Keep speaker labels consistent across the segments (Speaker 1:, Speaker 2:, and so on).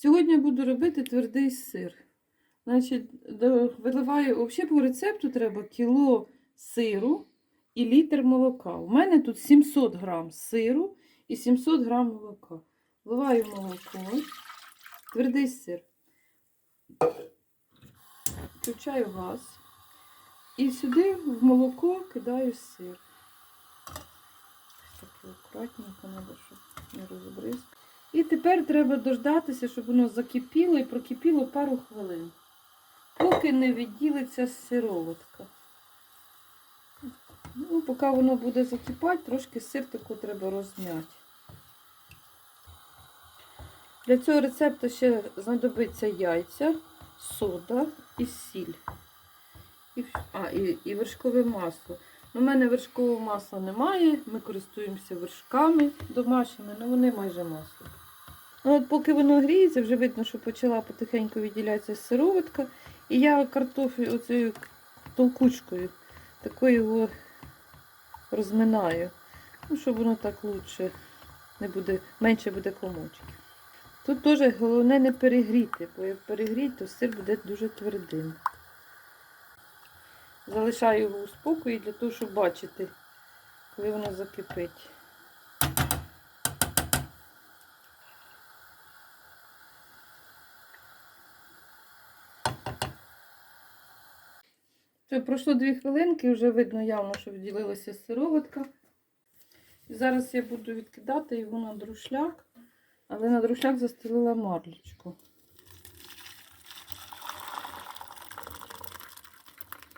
Speaker 1: Сьогодні буду робити твердий сир. Значить, виливаю, взагалі по рецепту треба кіло сиру і літр молока. У мене тут 700 грам сиру і 700 грам молока. Вливаю молоко, твердий сир. Включаю газ. І сюди в молоко кидаю сир. Ось Так акуратненько треба, щоб не розбризкати. І тепер треба дождатися, щоб воно закипіло і прокипіло пару хвилин, поки не відділиться сироватка. Ну, поки воно буде закипати, трошки сир таку треба розм'яти. Для цього рецепту ще знадобиться яйця, сода і сіль. А, і, і вершкове масло. У мене вершкового масла немає, ми користуємося вершками домашніми, але вони майже масло. Ну, от поки воно гріється, вже видно, що почала потихеньку відділятися сироватка. І я картофель оцією толкучкою такою його розминаю. Ну, щоб воно так лучше не буде, менше буде комочків. Тут теж головне не перегріти, бо як перегріти, то сир буде дуже твердим. Залишаю його у спокої для того, щоб бачити, коли воно закипить. Пройшло дві хвилинки, вже видно явно, що відділилася сироватка. І зараз я буду відкидати його на друшляк, але на друшляк застелила марлечку.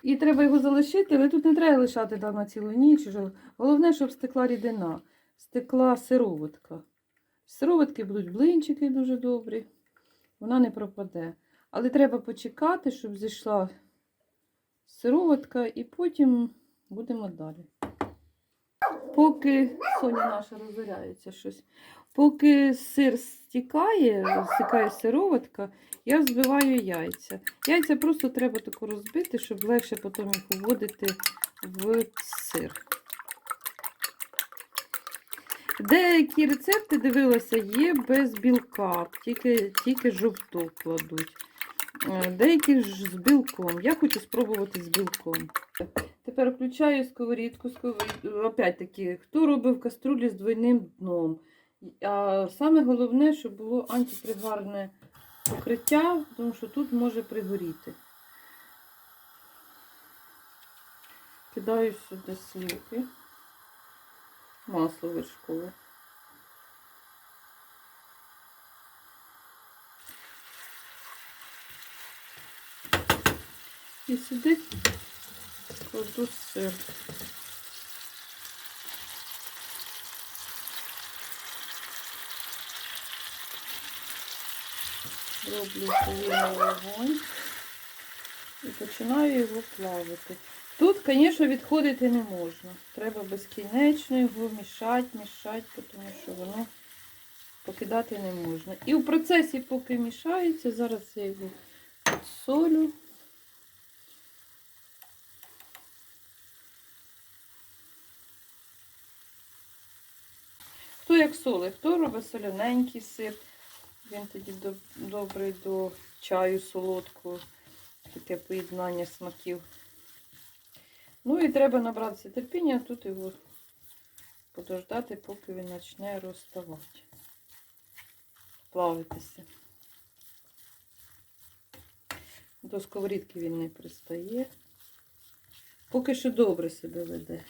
Speaker 1: І треба його залишити, але тут не треба лишати там на цілу ніч. Головне, щоб стекла рідина, стекла сироватка. Сироватки будуть блинчики дуже добрі, вона не пропаде. Але треба почекати, щоб зійшла сироватка, і потім будемо далі. Поки Соня наша розоряється щось. Поки сир стікає, стікає сироватка, я взбиваю яйця. Яйця просто треба тако розбити, щоб легше потім їх вводити в сир. Деякі рецепти дивилася, є без білка, тільки, тільки жовток кладуть. Е, Деякі ж з білком. Я хочу спробувати з білком. Тепер включаю сковорідку. сковорід- Опять-таки, хто робив каструлі з двойним дном. А саме головне, щоб було антипригарне покриття, тому що тут може пригоріти. Кидаю сюди сливки, масло вершкове. І сюди кладу сир. Роблю повільно вогонь і починаю його плавити. Тут, звісно, відходити не можна. Треба безкінечно його мішати, мішати, тому що воно покидати не можна. І в процесі, поки мішається, зараз я його підсолю. Як солить, хто робить соляненький сир. Він тоді доб- добрий до чаю солодкого, таке поєднання смаків. Ну і треба набратися терпіння, тут його подождати, поки він почне розставати, плавитися. До сковорідки він не пристає. Поки що добре себе веде.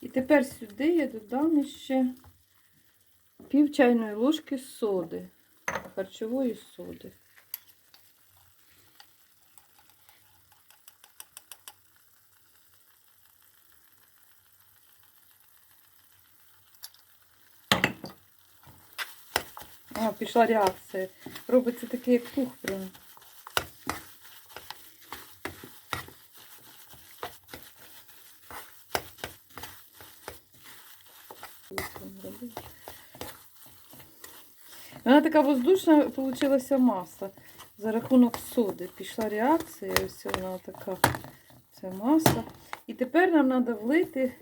Speaker 1: І тепер сюди я додам ще пів чайної ложки соди, харчової соди. О, пішла реакція. Робиться такий як пух прям. така воздушна получилася маса. За рахунок соди. Пішла реакція, ось вона така це маса. І тепер нам треба влити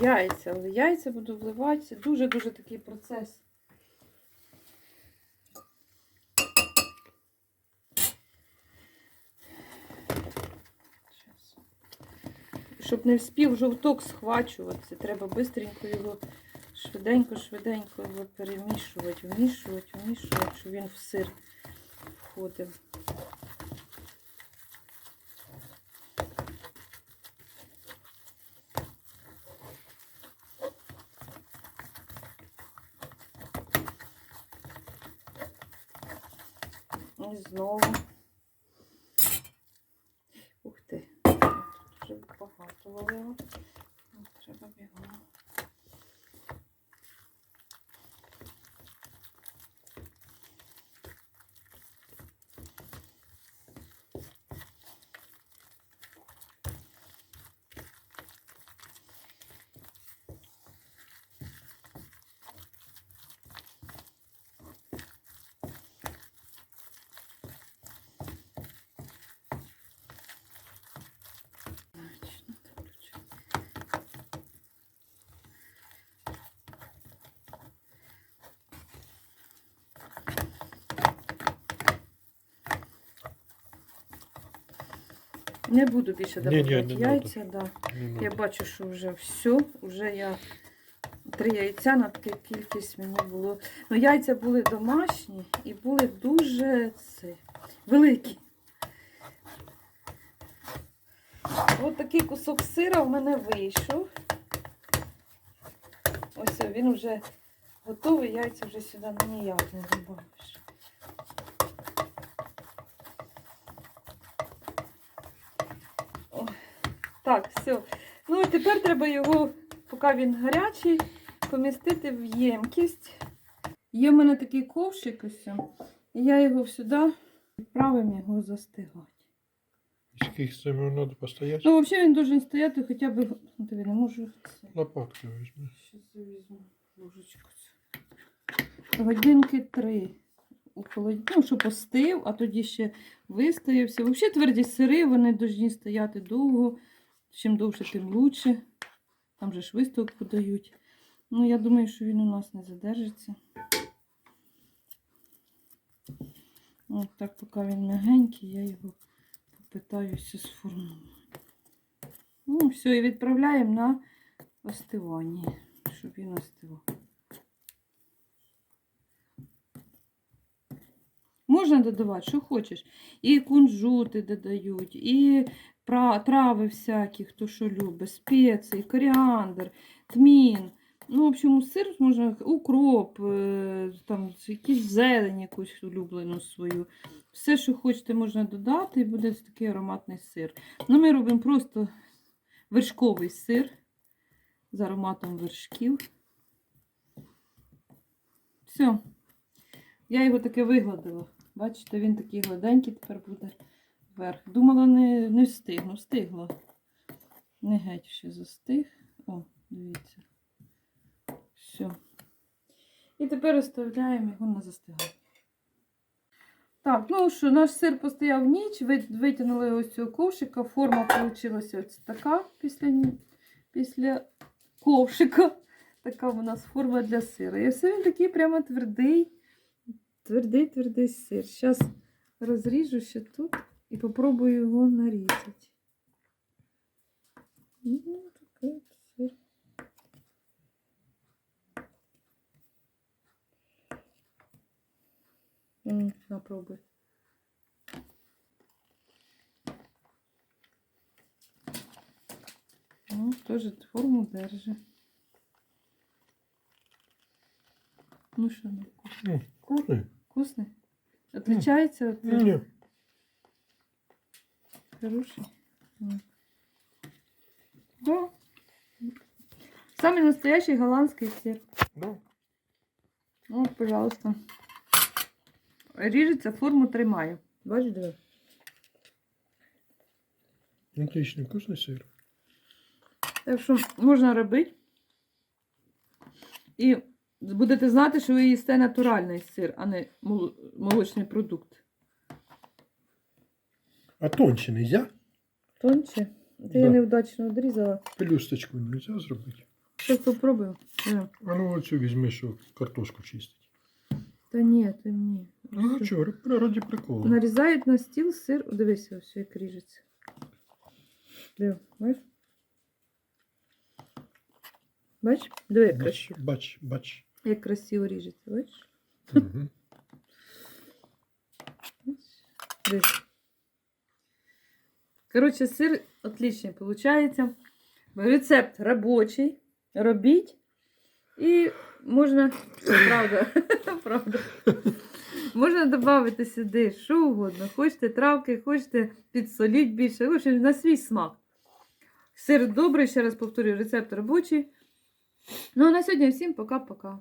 Speaker 1: яйця. Але яйця буду вливати. Дуже-дуже такий процес. Щоб не вспів жовток схвачуватися, треба швидко його швиденько, швиденько його перемішувати, вмішувати, вмішувати, щоб він в сир входив. І знову. Ух ти, вже багато валило. Ну, Треба бігом. Точно, точно. Не буду більше додавати
Speaker 2: не
Speaker 1: яйця, да.
Speaker 2: Не
Speaker 1: Я
Speaker 2: надо.
Speaker 1: бачу, що вже все, вже я три яйця на таку кількість мені було. Ну, яйця були домашні і були дуже це, великі. Ось такий кусок сира в мене вийшов. Ось він вже готовий, яйця вже сюди ніяк не добавиш. О, Так, все. Ну і тепер треба його, поки він гарячий, помістити в ємкість. Є в мене такий ковшик ось. І я його сюди відправимо його застигати.
Speaker 2: Скільки це треба постояти?
Speaker 1: Ну, взагалі він должен стояти хоча б. Ну, не можу. це.
Speaker 2: Лопаткою візьми.
Speaker 1: Щас я візьму ложечку. Годинки три. У холоді... Ну, щоб остив, а тоді ще вистоявся. Взагалі тверді сири, вони повинні стояти довго. Чим довше, тим лучше. Там же ж виставку дають. Ну, я думаю, що він у нас не задержиться. От так, поки він м'ягенький, я його попитаюся сформувати. Ну, все, і відправляємо на остивання, щоб він остивав. Можна додавати, що хочеш. І кунжути додають, і трави всякі, хто що любить, спеції, коріандр, тмін. Ну, в общем, сир можна укроп, е, там, якісь зелень якусь улюблену свою. Все, що хочете, можна додати, і буде такий ароматний сир. Ну, ми робимо просто вершковий сир з ароматом вершків. Все. Я його таки вигладила. Бачите, він такий гладенький тепер буде вверх. Думала, не, не встигну. Встигла. Не геть ще застиг. О, дивіться. Все. І тепер оставляємо його на застигання. Так, ну що, наш сир постояв ніч, ви- витягнули ось цього ковшика. Форма вийшла ось така після, після ковшика. Така у нас форма для сира. І все він такий прямо твердий, твердий, твердий сир. Зараз розріжу ще тут і попробую його нарізати. Ну, такий сир. М, Ну, теж форму держи. Ну що, ну,
Speaker 2: Ну, вкусний?
Speaker 1: вкусний? Отличается от
Speaker 2: ні.
Speaker 1: Хороший. Да. Самый настоящий голландский сыр.
Speaker 2: Да.
Speaker 1: Вот, пожалуйста. Ріжеться, форму тримаю. Бачиш, диви?
Speaker 2: Отличний, вкусний сир.
Speaker 1: Так що можна робити. І будете знати, що ви їсте натуральний сир, а не молочний продукт.
Speaker 2: А тонче нельзя?
Speaker 1: Тонче. Ти
Speaker 2: Да.
Speaker 1: я неудачно одрізала.
Speaker 2: Пелюсточку нельзя зробити?
Speaker 1: Зараз попробую.
Speaker 2: А ну оцю візьми, що картошку чистить.
Speaker 1: Та ні, та ні.
Speaker 2: Ну
Speaker 1: Все.
Speaker 2: чого, раді приколу.
Speaker 1: Нарізають на стіл сир. Дивися, ось як ріжеться. Диви, бачиш? Бач? Диви.
Speaker 2: Бач, бач, бач.
Speaker 1: Як красиво ріжеться, бачиш?
Speaker 2: Угу.
Speaker 1: Коротше, сир отличний виходить. Рецепт робочий. Робіть. І можна, правда, правда. Можна додати сюди що угодно. Хочете травки, хочете підсоліть більше. Общем, на свій смак. Сир добрий, ще раз повторюю, рецепт робочий. Ну а на сьогодні всім пока-пока.